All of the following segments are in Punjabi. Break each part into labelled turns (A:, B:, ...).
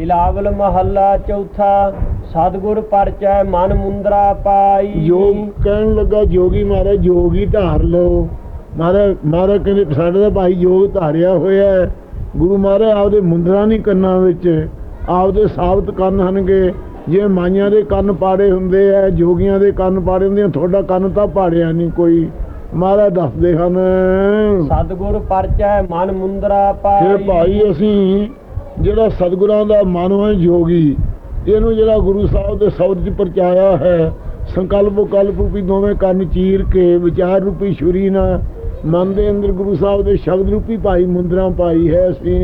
A: ਬਿਲਾਵਲ ਮਹੱਲਾ ਚੌਥਾ ਸਤਿਗੁਰ ਪਰਚੈ ਮਨ ਮੁੰਦਰਾ ਪਾਈ।
B: ਯੋਗ ਕਹਿਣ ਲੱਗਾ ਜੋਗੀ ਮਹਾਰਾਜ ਹੀ ਧਾਰ ਲਓ। ਮਹਾਰਾਜ ਮਹਾਰਾਜ ਕਹਿੰਦੇ ਸਾਡੇ ਦਾ ਭਾਈ ਯੋਗ ਧਾਰਿਆ ਹੋਇਆ ਹੈ। ਗੁਰੂ ਮਹਾਰਾਜ ਆਪਦੇ ਮੁੰਦਰਾ ਨਹੀਂ ਕੰਨਾਂ ਵਿੱਚ ਆਪਦੇ ਸਾਬਤ ਕੰਨ ਹਨਗੇ। ਜਿਵੇਂ ਮਾਈਆਂ ਦੇ ਕੰਨ ਪਾੜੇ ਹੁੰਦੇ ਆ ਜੋਗੀਆਂ ਦੇ ਕੰਨ ਪਾੜੇ ਹੁੰਦੇ ਆ ਤੁਹਾਡਾ ਕੰਨ ਤਾਂ ਪਾੜਿਆ ਨਹੀਂ ਕੋਈ। ਮਹਾਰਾਜ ਦੱਸਦੇ ਹਨ।
A: ਸਤਿਗੁਰ ਪਰਚੈ ਮਨ ਮੁੰਦਰਾ ਪਾਈ।
B: ਫਿਰ ਭਾਈ ਅਸੀਂ ਜਿਹੜਾ ਸਤਿਗੁਰਾਂ ਦਾ ਮਨ ਜੋਗੀ ਇਹਨੂੰ ਜਿਹੜਾ ਗੁਰੂ ਸਾਹਿਬ ਦੇ ਸ਼ਬਦ 'ਚ ਪਰਚਾਇਆ ਹੈ ਸੰਕਲਪ ਕਲਪ ਰੂਪੀ ਦੋਵੇਂ ਕੰਨ ਚੀਰ ਕੇ ਵਿਚਾਰ ਰੂਪੀ ਛੁਰੀ ਨਾਲ ਮਨ ਦੇ ਅੰਦਰ ਗੁਰੂ ਸਾਹਿਬ ਦੇ ਸ਼ਬਦ ਰੂਪੀ ਭਾਈ ਮੁੰਦਰਾ ਪਾਈ ਹੈ ਅਸੀਂ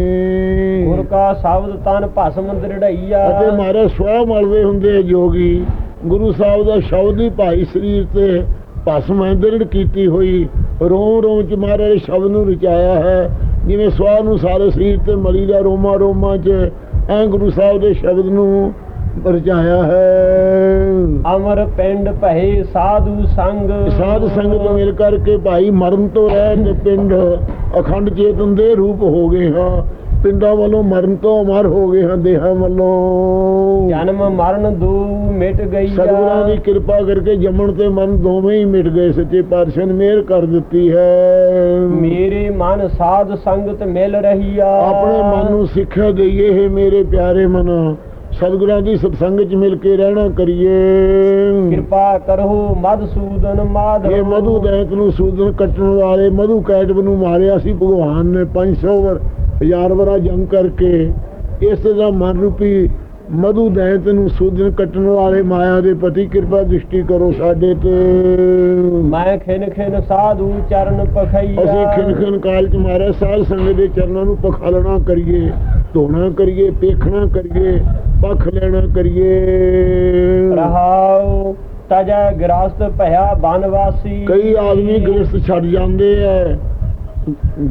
A: ਗੁਰ ਕਾ ਸ਼ਬਦ ਤਨ ਭਸਮ ਦ੍ਰਿੜਈਆ
B: ਅਤੇ ਮਾਰੇ ਸਵਾ ਮਲਵੇ ਹੁੰਦੇ ਜੋਗੀ ਗੁਰੂ ਸਾਹਿਬ ਦਾ ਸ਼ਬਦ ਹੀ ਭਾਈ ਸਰੀਰ ਤੇ ਭਸਮ ਹੈ ਦ੍ਰਿੜ ਕੀਤੀ ਹੋਈ ਰੋਮ ਰੋਮ ਚ ਮਹਾਰਾਜ ਸ਼ਬਦ ਨੂੰ ਰਚਾਇਆ ਹੈ। ਜਿਵੇਂ ਸਵਾ ਨੂੰ ਸਾਰੇ ਸਰੀਰ ਤੇ ਮਲੀ ਦਾ ਰੋਮਾ ਰੋਮਾ ਚ ਐ ਗੁਰੂ ਸਾਹਿਬ ਦੇ ਸ਼ਬਦ ਨੂੰ ਰਚਾਇਆ ਹੈ।
A: ਅਮਰ ਪਿੰਡ ਭਏ ਸਾਧੂ ਸੰਗ।
B: ਸਾਧ ਸੰਗਤ ਮਿਲ ਕਰਕੇ ਭਾਈ ਮਰਨ ਤੋਂ ਰਹਿ ਤੇ ਪਿੰਡ ਅਖੰਡ ਚੇਤਨ ਦੇ ਰੂਪ ਹੋ ਗਏ ਹਾਂ। ਪਿੰਡਾਂ ਵੱਲੋਂ ਮਰਨ ਤੋਂ ਅਮਰ ਹੋ ਗਏ ਹਾਂ ਦੇਹਾਂ ਵੱਲੋਂ।
A: ਜਨਮ ਮਰਨ ਦੂ ਮਿਟ ਗਈ
B: ਸਤਿਗੁਰਾਂ ਦੀ ਕਿਰਪਾ ਕਰਕੇ ਜੰਮਣ ਤੇ ਮਨ ਦੋਵੇਂ ਹੀ ਮਿਟ ਗਏ ਸੱਚੇ ਪਾਤਸ਼ਾਹ ਨੇ ਮਿਹਰ ਕਰ ਦਿੱਤੀ ਹੈ।
A: ਮੇਰੇ ਮਨ ਸਾਧ ਸੰਗਤ ਮਿਲ ਰਹੀਆ
B: ਆਪਣੇ ਮਨ ਨੂੰ ਸਿੱਖਿਆ ਦਈਏ ਹੈ ਮੇਰੇ ਪਿਆਰੇ ਮਨ। ਸਤਿਗੁਰਾਂ ਦੀ ਸਤਸੰਗ ਚ ਮਿਲ ਕੇ ਰਹਿਣਾ ਕਰੀਏ।
A: ਕਿਰਪਾ ਕਰੋ ਮਧਸੂਦਨ ਮਾਧਵ
B: ਇਹ ਮਧੂ ਦੈਤ ਨੂੰ ਸੂਦਨ ਕੱਟਣ ਵਾਲੇ ਮਧੂ ਕੈਟਬ ਨੂੰ ਮਾਰਿਆ ਸੀ ਭਗਵਾਨ ਨੇ 500 ਵਰ ਹਜ਼ਾਰ ਵਰਾ ਜੰਗ ਕਰਕੇ ਇਸ ਦਾ ਮਨ ਰੂਪੀ ਮਧੂ ਦੈਤ ਨੂੰ ਸੂਦਨ ਕੱਟਣ ਵਾਲੇ ਮਾਇਆ ਦੇ ਪਤੀ ਕਿਰਪਾ ਦ੍ਰਿਸ਼ਟੀ ਕਰੋ ਸਾਡੇ ਤੇ।
A: ਮੈਂ ਖਿਨ ਖਿਨ ਸਾਧੂ ਚਰਨ ਪਖਈਆ।
B: ਅਸੀਂ ਖਿਨ ਖਿਨ ਕਾਲ ਚ ਮਾਰੇ ਸਾਧ ਸੰਗਤ ਦੇ ਚਰਨਾਂ ਨੂੰ ਪਖਾਲਣਾ ਕਰੀਏ ਧੋਣਾ ਕਰੀਏ ਪੇਖਣਾ ਕਰੀਏ ਪਖ ਲੈਣਾ ਕਰੀਏ।
A: ਰਹਾਉ ਤਜੈ ਗ੍ਰਸਤ ਭਇਆ ਬਨਵਾਸੀ।
B: ਕਈ ਆਦਮੀ ਗ੍ਰਸਤ ਛੱਡ ਜਾਂਦੇ ਐ।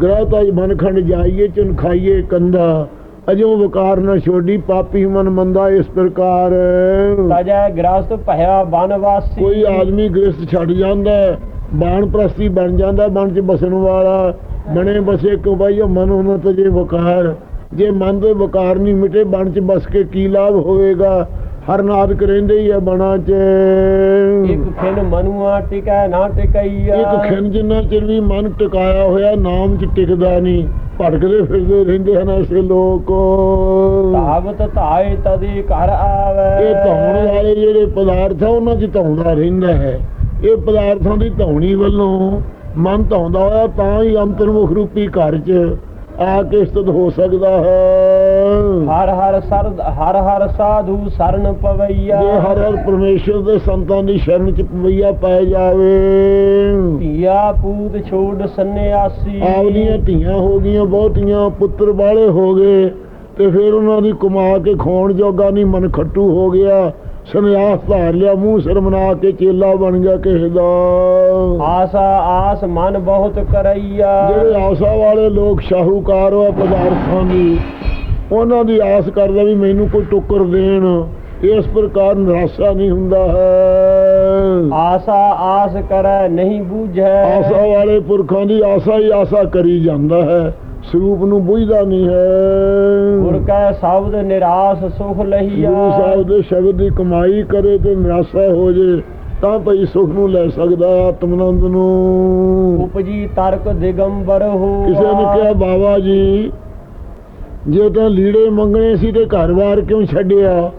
B: ਗ੍ਰਹਿ ਤਾਂ ਮਨ ਖੰਡ ਜਾਈਏ ਚੁਨ ਖਾਈਏ ਕੰਦਾ ਅਜੋ ਵਕਾਰ ਨਾ ਛੋਡੀ ਪਾਪੀ ਮਨ ਮੰਦਾ ਇਸ ਪ੍ਰਕਾਰ।
A: ਤਜੈ ਗ੍ਰਸਤ ਭਇਆ ਬਨਵਾਸੀ
B: ਕੋਈ ਆਦਮੀ ਗ੍ਰਸਤ ਛੱਡ ਜਾਂਦਾ ਬਾਣ ਪ੍ਰਸਤੀ ਬਣ ਜਾਂਦਾ ਬਣ ਚ ਬਸਣ ਵਾਲਾ। ਬਣੇ ਬਸੇ ਕੋ ਭਾਈ ਮਨ ਉਹਨਾਂ ਤੇ ਜੇ ਵਕਾਰ। ਜੇ ਮਨ ਦੇ ਵਕਾਰ ਨਹੀਂ ਮਿਟੇ ਬਣ ਚ ਬਸ ਕੇ ਕੀ ਲਾਭ ਹੋਵੇਗਾ? ਹਰ ਨਾਦਕ ਰਹਿੰਦੇ ਹੀ ਆ ਬਣਾ ਚ।
A: ਇੱਕ ਖਿਨ ਮਨੁਆ ਟਿਕੈ ਨਾ ਟਿਕਈਆ।
B: ਇੱਕ ਖਿੰ ਜਿੰਨਾ ਚਿਰ ਵੀ ਮਨ ਟਿਕਾਇਆ ਹੋਇਆ ਨਾਮ ਚ ਟਿਕਦਾ ਨਹੀਂ। ਭਟਕਦੇ ਫਿਰਦੇ ਰਹਿੰਦੇ ਹਨ ਐਸੇ ਲੋਕ।
A: ਧਾਵਤ ਧਾਏ ਤਦੀ ਘਰ ਆਵੇ।
B: ਇਹ ਧੌਣ ਵਾਲੇ ਜਿਹੜੇ ਪਦਾਰਥ ਆ ਉਹਨਾਂ 'ਚ ਧੌਂਦਾ ਰਹਿੰਦਾ ਹੈ। ਇਹ ਪਦਾਰਥਾਂ ਦੀ ਧੌਣੀ ਵੱਲੋਂ ਮਨ ਧੌਂਦਾ ਹੋਇਆ ਤਾਂ ਹੀ ਅੰਤਰਮੁਖ ਰੂਪੀ ਘਰ 'ਚ ਆ ਕੇ ਸਥਿਤ ਹੋ ਸਕਦਾ ਹੈ।
A: ਹਰ ਹਰ ਸਰਦ ਹਰ ਹਰ ਸਾਧੂ ਸਰਨ ਪਵਈਆ।
B: ਜੇ ਹਰ ਹਰ ਪਰਮੇਸ਼ਰ ਦੇ ਸੰਤਾਂ ਦੀ ਸ਼ਰਨ 'ਚ ਪਵਈਆ ਪੈ ਜਾਵੇ।
A: ਧੀਆ ਪੂਤ ਛੋੜ ਸੰਨਿਆਸੀ।
B: ਆਪਦੀਆਂ ਧੀਆਂ ਹੋ ਗਈਆਂ ਬਹੁਤੀਆਂ ਪੁੱਤਰ ਵਾਲੇ ਹੋ ਗਏ ਤੇ ਫਿਰ ਉਹਨਾਂ ਦੀ ਕਮਾ ਕੇ ਖਾਣ ਜੋਗਾ ਨਹੀਂ ਮਨ ਖੱਟੂ ਹੋ ਗਿਆ। ਸੰਨਿਆਸ ਧਾਰ ਲਿਆ ਮੂੰਹ ਸਿਰ ਮਨਾ ਕੇ ਚੇਲਾ ਬਣ ਗਿਆ ਕਿਸੇ ਦਾ।
A: ਆਸਾ ਆਸ ਮਨ ਬਹੁਤ ਕਰਈਆ।
B: ਜਿਹੜੇ ਆਸਾ ਵਾਲੇ ਲੋਕ ਸ਼ਾਹੂਕਾਰ ਆ ਪਦਾਰਥਾਂ ਦੀ ਉਹਨਾਂ ਦੀ ਆਸ ਕਰਦਾ ਵੀ ਮੈਨੂੰ ਕੋਈ ਟੁੱਕਰ ਦੇਣ। ਇਸ ਪ੍ਰਕਾਰ ਨਿਰਾਸ਼ਾ ਨਹੀਂ ਹੁੰਦਾ ਹੈ।
A: ਆਸਾ ਆਸ ਕਰੈ ਨਹੀਂ ਬੂਝੈ।
B: ਆਸਾ ਵਾਲੇ ਪੁਰਖਾਂ ਦੀ ਆਸਾ ਹੀ ਆਸਾ ਕਰੀ ਜਾਂਦਾ ਹੈ। ਸਰੂਪ ਨੂੰ ਬੁਝਦਾ ਨਹੀਂ
A: ਗੁਰ
B: ਹੈ
A: ਕੈ ਸ਼ਬਦ ਨਿਰਾਸ ਸੁਖ ਲਹੀਆ
B: ਗੁਰੂ ਸਾਹਿਬ ਦੇ ਸ਼ਬਦ ਦੀ ਕਮਾਈ ਕਰੇ ਤੇ ਨਿਰਾਸ਼ਾ ਹੋ ਜੇ ਤਾਂ ਭਈ ਸੁਖ ਨੂੰ ਲੈ ਸਕਦਾ ਆਤਮਨੰਦ ਨੂੰ।
A: ਉਪਜੀ ਤਰਕ ਦਿਗੰਬਰ ਹੋ
B: ਕਿਸੇ ਨੇ ਕਿਹਾ ਬਾਬਾ ਜੀ ਜੇ ਤਾਂ ਲੀੜੇ ਮੰਗਣੇ ਸੀ ਤੇ ਘਰ-ਬਾਰ ਕਿਉਂ ਛੱਡਿਆ?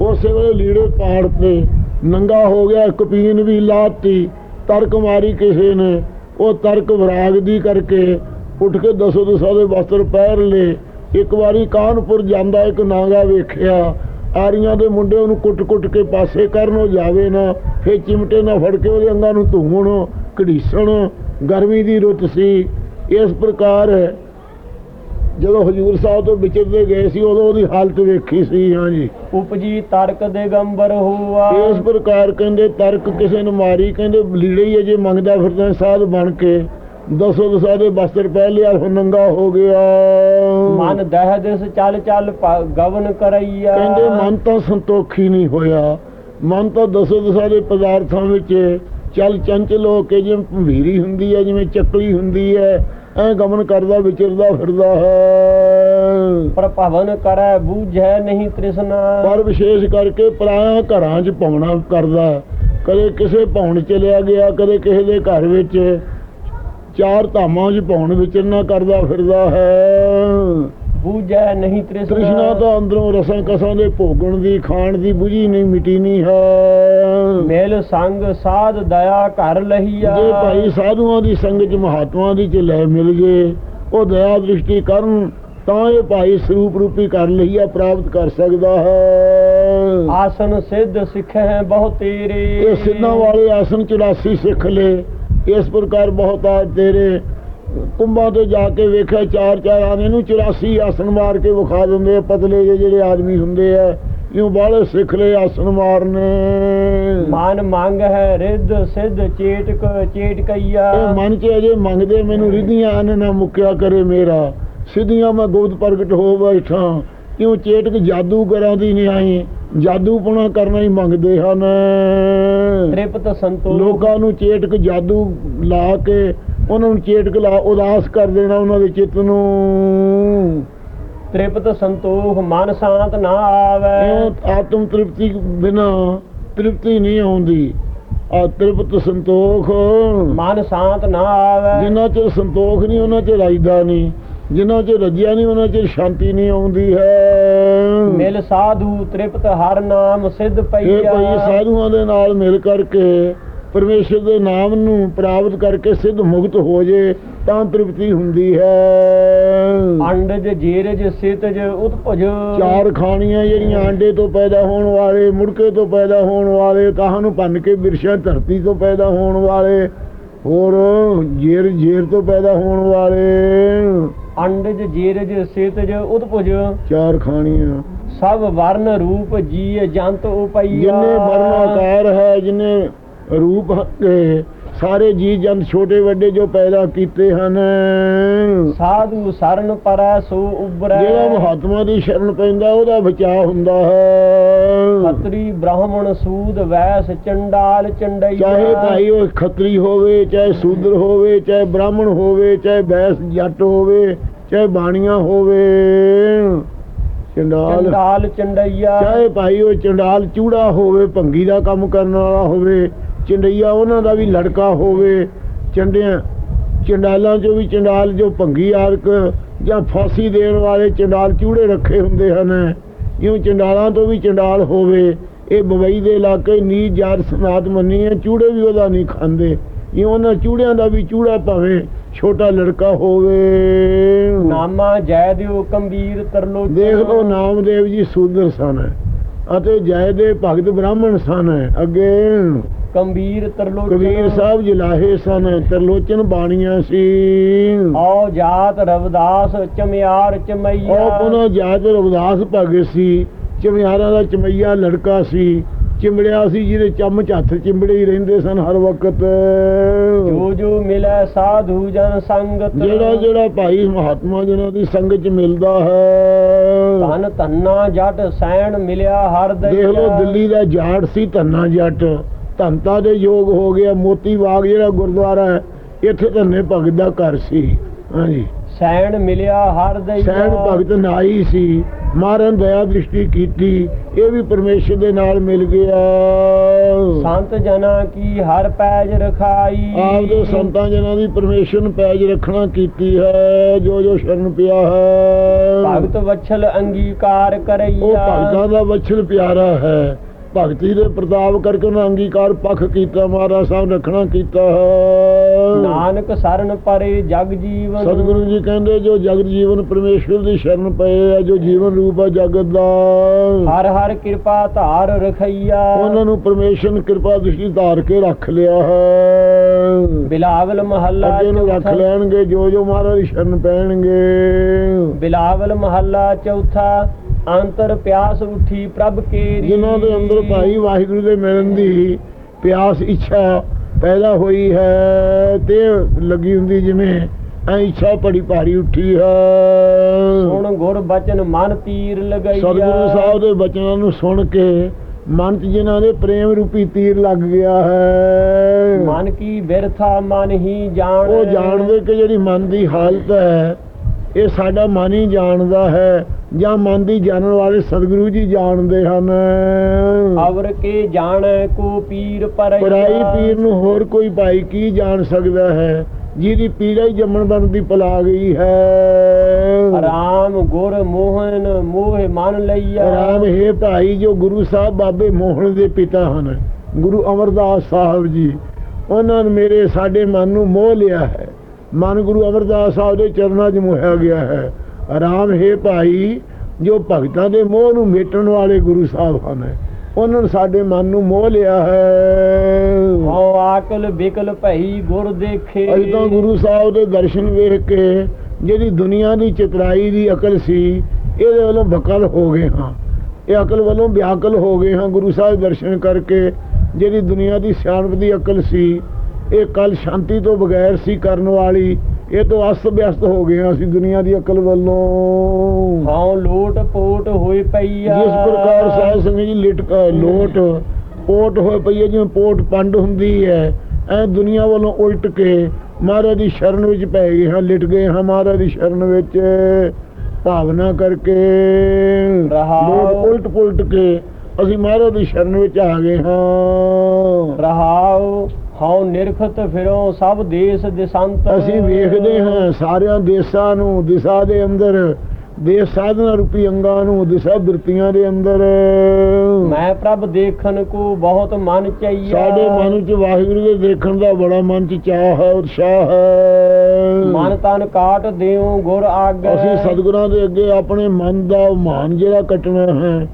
B: ਉਸੇ ਵੇਲੇ ਲੀੜੇ ਪਾੜ ਤੇ ਨੰਗਾ ਹੋ ਗਿਆ ਕਪੀਨ ਵੀ ਲਾਤੀ ਤਰਕ ਮਾਰੀ ਕਿਸੇ ਨੇ। ਉਹ ਤਰਕ ਵਿਰਾਗ ਦੀ ਕਰਕੇ ਉੱਠ ਕੇ ਦਸੋ ਦਸਾਂ ਦੇ ਵਸਤਰ ਪਹਿਰ ਲਏ। ਇੱਕ ਵਾਰੀ ਕਾਨਪੁਰ ਜਾਂਦਾ ਇੱਕ ਨਾਗਾ ਵੇਖਿਆ। ਆਰੀਆਂ ਦੇ ਮੁੰਡੇ ਉਹਨੂੰ ਕੁੱਟ-ਕੁੱਟ ਕੇ ਪਾਸੇ ਕਰਨ ਉਹ ਜਾਵੇ ਨਾ। ਫੇ ਚਿਮਟੇ ਨਾਲ ਫੜ ਕੇ ਉਹਦੇ ਅੰਗਾਂ ਨੂੰ ਧੂਣ ਘੜੀਸਣ। ਗਰਮੀ ਦੀ ਰੁੱਤ ਸੀ। ਇਸ ਪ੍ਰਕਾਰ ਜਦੋਂ ਹਜੂਰ ਸਾਹਿਬ ਤੋਂ ਵਿਚਰਦੇ ਗਏ ਸੀ ਉਦੋਂ ਉਹਦੀ ਹਾਲਤ ਵੇਖੀ ਸੀ ਹਾਂਜੀ
A: ਉਪਜੀ ਤਰਕ ਦਿਗੰਬਰ ਹੋਆ।
B: ਇਸ ਪ੍ਰਕਾਰ ਕਹਿੰਦੇ ਤਰਕ ਕਿਸੇ ਨੂੰ ਮਾਰੀ ਕਹਿੰਦੇ ਲੀੜੇ ਹੀ ਅਜੇ ਮੰਗਦਾ ਫਿਰਦਾ ਸਾਧ ਬਣ ਕੇ। ਦਸੋ ਦਸਾ ਦੇ ਬਸਤਰ ਪਹਿ ਲਿਆ ਹੁਣ ਨੰਗਾ ਹੋ ਗਿਆ।
A: ਮਨ ਦਹ ਦਿਸ ਚੱਲ ਚੱਲ ਪ- ਗਵਨ ਕਰਈਆ।
B: ਕਹਿੰਦੇ ਮਨ ਤਾਂ ਸੰਤੋਖੀ ਨਹੀਂ ਹੋਇਆ। ਮਨ ਤਾਂ ਦਸੋ ਦਸਾ ਦੇ ਪਦਾਰਥਾਂ ਵਿੱਚ ਚੱਲ ਚੰਚਲ ਹੋ ਕੇ ਜਿਵੇਂ ਭੰਵੀਰੀ ਹੁੰਦੀ ਹੈ ਜਿਵੇਂ ਚੱਕਲੀ ਹੁੰਦੀ ਹੈ ਐ ਗਮਨ ਕਰਦਾ ਵਿਚਰਦਾ ਫਿਰਦਾ ਹੈ।
A: ਪ੍ਰਭਵਨ ਕਰੈ ਬੂਝੈ ਨਹੀਂ ਤ੍ਰਿਸ਼ਨਾ।
B: ਪਰ ਵਿਸ਼ੇਸ਼ ਕਰਕੇ ਪਰਾਇਆ ਘਰਾਂ 'ਚ ਪਾਉਣਾ ਕਰਦਾ। ਕਦੇ ਕਿਸੇ ਪਾਉਣ ਚਲਿਆ ਗਿਆ ਕਦੇ ਕਿਸੇ ਦੇ ਘਰ ਵਿੱਚ ਚਾਰ ਧਾਮਾਂ 'ਚ ਪਾਉਣ ਵਿਚਰਨਾ ਕਰਦਾ ਫਿਰਦਾ ਹੈ।
A: ਬੂਝੈ ਨਹੀਂ ਤ੍ਰਿਸ਼ਨਾ
B: ਤ੍ਰਿਸ਼ਨਾ ਤਾਂ ਅੰਦਰੋਂ ਰਸਾਂ ਕਸਾਂ ਦੇ ਭੋਗਣ ਦੀ ਖਾਣ ਦੀ ਬੁਝੀ ਨਹੀਂ ਮਿਟੀ ਨਹੀਂ ਹੈ।
A: ਮੇਲ ਸੰਗ ਸਾਧ ਦਇਆ ਘਰ ਲਹੀਆ।
B: ਜੇ ਭਾਈ ਸਾਧੂਆਂ ਦੀ ਸੰਗਤ ਚ ਮਹਾਤਮਾ ਦੀ ਚ ਲੈ ਮਿਲ ਗਏ ਉਹ ਦਇਆ ਦ੍ਰਿਸ਼ਟੀ ਕਰਨ ਤਾਂ ਇਹ ਭਾਈ ਸਰੂਪ ਰੂਪੀ ਕਰ ਲਈਆ ਪ੍ਰਾਪਤ ਕਰ ਸਕਦਾ ਹੈ।
A: ਆਸਨ ਸਿੱਧ ਸਿੱਖੈ ਬਹੁ ਤੇਰੇ।
B: ਇਹ ਸਿੱਧਾਂ ਵਾਲੇ ਆਸਨ 84 ਸਿੱਖ ਲੈ। ਇਸ ਪ੍ਰਕਾਰ ਬਹੁਤ ਆ ਤੇਰੇ ਕੁੰਭਾਂ ਤੇ ਜਾ ਕੇ ਵੇਖਿਆ ਚਾਰ ਚਾਰ ਆਨੇ ਨੂੰ 84 ਆਸਨ ਮਾਰ ਕੇ ਵਿਖਾ ਦਿੰਦੇ ਪਤਲੇ ਜਿਹੇ ਜਿਹੜੇ ਆਦਮੀ ਹੁੰਦੇ ਆ ਇਉਂ ਬਾਹਲੇ ਸਿੱਖ ਲੈ ਆਸਨ ਮਾਰਨੇ।
A: ਮਨ ਮੰਗ ਹੈ ਰਿੱਧ ਸਿੱਧ ਚੇਟਕ ਚੇਟਕਈਆ
B: ਇਹ ਮਨ ਚ ਅਜੇ ਮੰਗਦੇ ਮੈਨੂੰ ਰਿਧੀਆਂ ਅਨ ਨਾ ਮੁੱਕਿਆ ਕਰੇ ਮੇਰਾ। ਸਿੱਧੀਆਂ ਮੈਂ ਗੁਪਤ ਪ੍ਰਗਟ ਹੋ ਬੈਠਾ ਕਿਉਂ ਚੇਟਕ ਜਾਦੂਗਰਾਂ ਦੀ ਨਹੀਂ ਆਈ ਜਾਦੂਪਣਾ ਕਰਨਾ ਹੀ ਮੰਗਦੇ ਹਨ।
A: ਤ੍ਰਿਪਤ ਸੰਤੋਖ।
B: ਲੋਕਾਂ ਨੂੰ ਚੇਟਕ ਜਾਦੂ ਲਾ ਕੇ ਉਹਨਾਂ ਨੂੰ ਚੇਟਕ ਲਾ ਉਦਾਸ ਕਰ ਦੇਣਾ ਉਹਨਾਂ ਦੇ ਚਿੱਤ ਨੂੰ।
A: ਤ੍ਰਿਪਤ ਸੰਤੋਖ ਮਨ ਸ਼ਾਂਤ ਨਾ ਆਵੇ।
B: ਆਤਮ ਤ੍ਰਿਪਤੀ ਬਿਨਾ ਤ੍ਰਿਪਤੀ ਨਹੀਂ ਆਉਂਦੀ। ਆ ਤ੍ਰਿਪਤ ਸੰਤੋਖ।
A: ਮਨ ਸ਼ਾਂਤ ਨਾ ਆਵੇ।
B: ਜਿੰਨਾ ਚਿਰ ਸੰਤੋਖ ਨਹੀਂ ਉਹਨਾਂ ਚਿਰ ਰਾਜਦਾ ਨਹੀਂ। ਜਿੰਨਾ ਚਿਰ ਰੱਜਿਆ ਨਹੀਂ ਉਹਨਾਂ ਚਿਰ ਸ਼ਾਂਤੀ ਨਹੀਂ ਆਉਂਦੀ ਹੈ।
A: ਮਿਲ ਸਾਧੂ ਤ੍ਰਿਪਤ ਹਰ ਨਾਮ ਸਿੱਧ
B: ਇਹ
A: ਪਈਆ।
B: ਭਾਈ ਸਾਧੂਆਂ ਦੇ ਨਾਲ ਮਿਲ ਕਰਕੇ ਪਰਮੇਸ਼ਰ ਦੇ ਨਾਮ ਨੂੰ ਪ੍ਰਾਪਤ ਕਰਕੇ ਸਿੱਧ ਮੁਕਤ ਹੋ ਜੇ ਤਾਂ ਤ੍ਰਿਪਤੀ ਹੁੰਦੀ ਹੈ।
A: ਅੰਡਜ ਜੀਰਜ ਸਿਤਜ ਉਤਪਜ
B: ਚਾਰ ਖਾਣੀਆਂ ਜਿਹੜੀਆਂ ਆਂਡੇ ਤੋਂ ਪੈਦਾ ਹੋਣ ਵਾਲੇ ਮੁੜਕੇ ਤੋਂ ਪੈਦਾ ਹੋਣ ਵਾਲੇ ਕਾਹਾਂ ਨੂੰ ਭੰਨ ਕੇ ਬਿਰਸ਼ਾ ਧਰਤੀ ਤੋਂ ਪੈਦਾ ਹੋਣ ਵਾਲੇ ਹੋਰ ਜੇਰ ਜੇਰ ਤੋਂ ਪੈਦਾ ਹੋਣ ਵਾਲੇ।
A: ਅੰਡਜ ਜੀਰਜ ਸਿਤਜ ਉਤਪਜ।
B: ਚਾਰ ਖਾਣੀਆਂ।
A: ਸਭ ਵਰਨ ਰੂਪ ਜੀ ਜੰਤ ਉਪਈਆ
B: ਜਿੰਨੇ ਵਰਨ ਆਕਾਰ ਹੈ ਜਿੰਨੇ ਰੂਪ ਹੈ ਸਾਰੇ ਜੀ ਜੰਤ ਛੋਟੇ ਵੱਡੇ ਜੋ ਪੈਦਾ ਕੀਤੇ ਹਨ।
A: ਸਾਧੂ ਸਰਨ ਪਰੈ ਸੋ ਉਬਰੈ
B: ਜਿਹੜਾ ਮਹਾਤਮਾ ਦੀ ਸ਼ਰਨ ਪੈਂਦਾ ਉਹਦਾ ਬਚਾਅ ਹੁੰਦਾ ਹੈ।
A: ਖਤਰੀ ਬ੍ਰਾਹਮਣ ਸੂਦ ਵੈਸ ਚੰਡਾਲ ਚੰਡਈਆ।
B: ਚਾਹੇ ਭਾਈ ਉਹ ਖੱਤਰੀ ਹੋਵੇ ਚਾਹੇ ਸੂਦਰ ਹੋਵੇ ਚਾਹੇ ਬ੍ਰਾਹਮਣ ਹੋਵੇ ਚਾਹੇ ਬੈਸ ਜੱਟ ਹੋਵੇ ਚਾਹੇ ਬਾਣੀਆਂ ਹੋਵੇ। ਚੰਡਾਲ।
A: ਚੰਡਾਲ ਚੰਡਈਆ।
B: ਚਾਹੇ ਭਾਈ ਉਹ ਚੰਡਾਲ ਚੂੜਾ ਹੋਵੇ ਭੰਗੀ ਦਾ ਕੰਮ ਕਰਨ ਵਾਲਾ ਹੋਵੇ ਚੰਡਈਆ ਉਹਨਾਂ ਦਾ ਵੀ ਲੜਕਾ ਹੋਵੇ। ਚੰਡਿਆਂ ਚੰਡਾਲਾਂ ਚੋਂ ਵੀ ਚੰਡਾਲ ਜੋ ਭੰਗੀ ਆਰਕ ਜਾਂ ਫਾਂਸੀ ਦੇਣ ਵਾਲੇ ਚੰਡਾਲ ਚੂੜੇ ਰੱਖੇ ਹੁੰਦੇ ਹਨ। ਇਉਂ ਚੰਡਾਲਾਂ ਤੋਂ ਵੀ ਚੰਡਾਲ ਹੋਵੇ ਇਹ ਬਵਈ ਦੇ ਇਲਾਕੇ ਨੀਚ ਜਾਤ ਸਨਾਤ ਮੰਨੀ ਹੈ ਚੂੜੇ ਵੀ ਉਹਦਾ ਨਹੀਂ ਖਾਂਦੇ। ਇਉਂ ਉਹਨਾਂ ਚੂੜਿਆਂ ਦਾ ਵੀ ਚੂੜਾ ਭਾਵੇਂ ਛੋਟਾ ਲੜਕਾ ਹੋਵੇ।
A: ਨਾਮਾ ਜੈ ਦਿਓ ਕੰਬੀਰ ਤਰਲੋ
B: ਦੇਖ ਲਓ ਨਾਮਦੇਵ ਜੀ ਸੂਦਰ ਸਨ ਅਤੇ ਜੈ ਦੇ ਭਗਤ ਬ੍ਰਾਹਮਣ ਸਨ ਅੱਗੇ।
A: ਕੰਬੀਰ ਤਰਲੋ
B: ਕਬੀਰ ਸਾਹਿਬ ਜਲਾਹੇ ਸਨ ਤਰਲੋਚਨ ਬਾਣੀਆਂ ਸੀ।
A: ਆਓ ਜਾਤ ਰਵਦਾਸ ਚਮਿਆਰ ਚਮਈਆ।
B: ਉਹ ਪੁਨः ਜਾਤ ਰਵਦਾਸ ਭਗਤ ਸੀ ਚਮਿਆਰਾਂ ਦਾ ਚਮਈਆ ਲੜਕਾ ਸੀ। ਚਿੰਬੜਿਆ ਸੀ ਜਿਹਦੇ ਚਮਚ ਹੱਥ ਚਿੰਬੜੇ ਹੀ ਰਹਿੰਦੇ ਸਨ ਹਰ ਵਕਤ।
A: ਜੋ ਜੋ ਮਿਲੈ ਸਾਧੂ ਜਨ ਸੰਗਤ।
B: ਜਿਹੜਾ ਜਿਹੜਾ ਭਾਈ ਮਹਾਤਮਾ ਜਿਹਨਾਂ ਦੀ ਸੰਗਤ ਚ ਮਿਲਦਾ ਹੈ।
A: ਧਨ ਧੰਨਾ ਜਟ ਸੈਣ ਮਿਲਿਆ ਹਰ
B: ਦੇਖ
A: ਦਈਆ
B: ਲਓ ਦਿੱਲੀ ਦਾ ਜਾਟ ਸੀ ਧੰਨਾ ਜੱਟ। ਧੰਤਾ ਦੇ ਯੋਗ ਹੋ ਗਿਆ। ਮੋਤੀ ਬਾਗ ਜਿਹੜਾ ਗੁਰਦੁਆਰਾ ਹੈ ਇੱਥੇ ਧੰਨੇ ਭਗਤ ਦਾ ਘਰ ਸੀ। ਹਾਂਜੀ।
A: ਸੈਣ ਮਿਲਿਆ ਹਰ ਦਈਆ
B: ਸੈਣ ਭਗਤ ਨਾਈ ਸੀ ਮਾਰਨ ਦਇਆ ਦ੍ਰਿਸ਼ਟੀ ਕੀਤੀ ਇਹ ਵੀ ਪਰਮੇਸ਼ਰ ਦੇ ਨਾਲ ਮਿਲ ਗਿਆ।
A: ਸੰਤ ਜਨਾ ਕੀ ਹਰ ਪੈਜ ਰਖਾਈ।
B: ਆਪ ਦੇ ਸੰਤਾਂ ਜਨਾਂ ਦੀ ਪਰਮੇਸ਼ਰ ਨੂੰ ਪੈਜ ਰੱਖਣਾ ਕੀਤੀ ਹੈ ਜੋ ਜੋ ਸ਼ਰਨ ਪਿਆ ਹੈ।
A: ਭਗਤ ਵਛਲ ਅੰਗੀਕਾਰ
B: ਉਹ
A: ਕਰਈਆ।
B: ਭਗਤਾਂ ਦਾ ਵਛਲ ਪਿਆਰਾ ਹੈ। ਭਗਤੀ ਦੇ ਪ੍ਰਤਾਪ ਕਰਕੇ ਉਹਨਾਂ ਅੰਗੀਕਾਰ ਪੱਖ ਕੀਤਾ ਮਹਾਰਾਜ ਸਾਹਿਬ ਰੱਖਣਾ ਕੀਤਾ
A: ਨਾਨਕ ਸਰਨ ਪਰੇ ਜਗ ਜੀਵਨ।
B: ਸਤਿਗੁਰੂ ਜੀ ਕਹਿੰਦੇ ਜੋ ਜਗਤ ਜੀਵਨ ਪਰਮੇਸ਼ਰ ਦੀ ਸ਼ਰਨ ਪਏ ਆ ਜੋ ਜੀਵਨ ਰੂਪ ਹੈ ਜਗਤ ਦਾ।
A: ਹਰ ਹਰ ਕਿਰਪਾ ਧਾਰ ਰਖਈਆ।
B: ਉਹਨਾਂ ਨੂੰ ਪਰਮੇਸ਼ਰ ਕਿਰਪਾ ਦ੍ਰਿਸ਼ਟੀ ਧਾਰ ਕੇ ਰੱਖ ਲਿਆ ਹੈ।
A: ਬਿਲਾਵਲ ਮਹੱਲਾ
B: ਅੱਗੇ ਨੂੰ ਰੱਖ ਲੈਣਗੇ ਜੋ ਜੋ ਮਹਾਰਾਜ ਦੀ ਸ਼ਰਨ ਪੈਣਗੇ।
A: ਬਿਲਾਵਲ ਮਹੱਲਾ ਚੌਥਾ। ਅੰਤਰ ਪਿਆਸ ਉੱਠੀ ਪ੍ਰਭ ਕੇਰੀ।
B: ਜਿਨ੍ਹਾਂ ਦੇ ਅੰਦਰ ਭਾਈ ਵਾਹਿਗੁਰੂ ਦੇ ਮਿਲਣ ਦੀ ਪਿਆਸ ਇੱਛਾ ਪੈਦਾ ਹੋਈ ਹੈ ਤੇ ਲੱਗੀ ਹੁੰਦੀ ਜਿਵੇਂ ਐ ਇੱਛਾ ਬੜੀ ਭਾਰੀ ਉੱਠੀ ਹੈ।
A: ਸੁਣ ਗੁਰ ਬਚਨ ਮਨ ਤੀਰ ਲਗਈਆ।
B: ਸਤਿਗੁਰੂ ਸਾਹਿਬ ਦੇ ਬਚਨਾਂ ਨੂੰ ਸੁਣ ਕੇ ਮਨ 'ਚ ਜਿਨ੍ਹਾਂ ਦੇ ਪ੍ਰੇਮ ਰੂਪੀ ਤੀਰ ਲੱਗ ਗਿਆ ਹੈ।
A: ਮਨ ਕੀ ਬਿਰਥਾ ਮਨ ਹੀ ਜਾਣ।
B: ਉਹ ਜਾਣਦੇ ਕਿ ਜਿਹੜੀ ਮਨ ਦੀ ਹਾਲਤ ਹੈ ਇਹ ਸਾਡਾ ਮਨ ਹੀ ਜਾਣਦਾ ਹੈ। ਜਾਂ ਮਨ ਦੀ ਜਾਣਨ ਵਾਲੇ ਸਤਿਗੁਰੂ ਜੀ ਜਾਣਦੇ ਹਨ।
A: ਅਵਰ ਕੇ ਜਾਣੈ ਕੋ ਪੀਰ ਪਰਈਆ
B: ਪਰਾਈ ਪੀਰ ਨੂੰ ਹੋਰ ਕੋਈ ਭਾਈ ਕੀ ਜਾਣ ਸਕਦਾ ਹੈ? ਜਿਹਦੀ ਪੀੜਾ ਹੀ ਜੰਮਣ ਬਣ ਦੀ ਪਲਾ ਗਈ ਹੈ।
A: ਰਾਮ ਗੁਰ ਮੋਹਨ ਮੋਹ ਮਨ ਲਈਆ।
B: ਰਾਮ ਹੈ ਭਾਈ ਜੋ ਗੁਰੂ ਸਾਹਿਬ ਬਾਬੇ ਮੋਹਨ ਦੇ ਪਿਤਾ ਹਨ। ਗੁਰੂ ਅਮਰਦਾਸ ਸਾਹਿਬ ਜੀ ਉਹਨਾਂ ਨੇ ਮੇਰੇ ਸਾਡੇ ਮਨ ਨੂੰ ਮੋਹ ਲਿਆ ਹੈ। ਮਨ ਗੁਰੂ ਅਮਰਦਾਸ ਸਾਹਿਬ ਦੇ ਚਰਨਾਂ 'ਚ ਮੋਹਿਆ ਗਿਆ ਹੈ। ਰਾਮ ਹੈ ਭਾਈ ਜੋ ਭਗਤਾਂ ਦੇ ਮੋਹ ਨੂੰ ਮੇਟਣ ਵਾਲੇ ਗੁਰੂ ਸਾਹਿਬ ਹਨ। ਉਹਨਾਂ ਨੇ ਸਾਡੇ ਮਨ ਨੂੰ ਮੋਹ ਲਿਆ ਹੈ।
A: ਹਉ ਆਕਲ ਬਿਕਲ ਭਈ ਗੁਰ ਦੇਖੇ।
B: ਤਾਂ ਗੁਰੂ ਸਾਹਿਬ ਦੇ ਦਰਸ਼ਨ ਵੇਖ ਕੇ ਜਿਹੜੀ ਦੁਨੀਆ ਦੀ ਚਤਰਾਈ ਦੀ ਅਕਲ ਸੀ ਇਹਦੇ ਵੱਲੋਂ ਬਕਲ ਹੋ ਗਏ ਹਾਂ। ਇਹ ਅਕਲ ਵੱਲੋਂ ਵਿਆਕਲ ਹੋ ਗਏ ਹਾਂ ਗੁਰੂ ਸਾਹਿਬ ਦਰਸ਼ਨ ਕਰਕੇ ਜਿਹੜੀ ਦੁਨੀਆ ਦੀ ਸਿਆਣਪ ਦੀ ਅਕਲ ਸੀ ਇਹ ਕੱਲ ਸ਼ਾਂਤੀ ਤੋਂ ਬਗੈਰ ਸੀ ਕਰਨ ਵਾਲੀ ਇਹ ਤੋਂ ਅਸਤ ਵਿਅਸਤ ਹੋ ਗਏ ਹਾਂ ਅਸੀਂ ਦੁਨੀਆ ਦੀ ਅਕਲ ਵੱਲੋਂ।
A: ਹਉ ਲੋਟ ਪੋਟ ਹੋਈ ਪਈਆ
B: ਜਿਸ ਪ੍ਰਕਾਰ ਸਾਧ ਸੰਗਤ ਜੀ ਲਿਟ ਅ, ਲੋਟ ਪੋਟ ਹੋਏ ਪਈ ਹੈ ਜਿਵੇਂ ਪੋਟ ਪੰਡ ਹੁੰਦੀ ਹੈ ਐ ਦੁਨੀਆ ਵੱਲੋਂ ਉਲਟ ਕੇ ਮਹਾਰਾਜ ਦੀ ਸ਼ਰਨ ਵਿੱਚ ਪੈ ਗਏ ਹਾਂ ਲਿਟ ਗਏ ਹਾਂ ਮਹਾਰਾਜ ਦੀ ਸ਼ਰਨ ਵਿੱਚ। ਭਾਵਨਾ ਕਰਕੇ। ਲੋਕ ਉਲਟ ਪੁਲਟ ਕੇ ਅਸੀਂ ਮਹਾਰਾਜ ਦੀ ਸ਼ਰਨ ਵਿੱਚ ਆ ਗਏ ਹਾਂ।
A: ਰਹਾਉ ਹਉ ਨਿਰਖਤ ਫਿਰੋ ਸਭ ਦੇਸ ਦਿਸੰਤ।
B: ਅਸੀਂ ਵੇਖਦੇ ਹਾਂ ਸਾਰਿਆਂ ਦੇਸ਼ਾਂ ਨੂੰ ਦਿਸ਼ਾ ਦੇ ਅੰਦਰ। ਦੇਸ਼ ਸਾਧਨਾ ਰੂਪੀ ਅੰਗਾਂ ਨੂੰ ਦਿਸ਼ਾ ਬਿਰਤੀਆਂ ਦੇ ਅੰਦਰ।
A: ਮੈਂ ਪ੍ਰਭ ਦੇਖਣ ਕੋ ਬਹੁਤ ਮਨ ਚਾਹੀਆ।
B: ਸਾਡੇ ਮਨ ਚ ਵਾਹਿਗੁਰੂ ਦੇ ਦੇਖਣ ਦਾ ਬੜਾ ਮਨ ਚ ਚਾਹ ਹੈ ਉਤਸ਼ਾਹ ਹੈ।
A: ਮਨ ਤਨ ਕਾਟ ਦਿਓ ਗੁਰ ਆਗੈ।
B: ਅਸੀਂ ਸਤਿਗੁਰਾਂ ਦੇ ਅੱਗੇ ਆਪਣੇ ਮਨ ਦਾ ਮਾਨ ਜਿਹੜਾ ਕੱਟਣਾ ਹੈ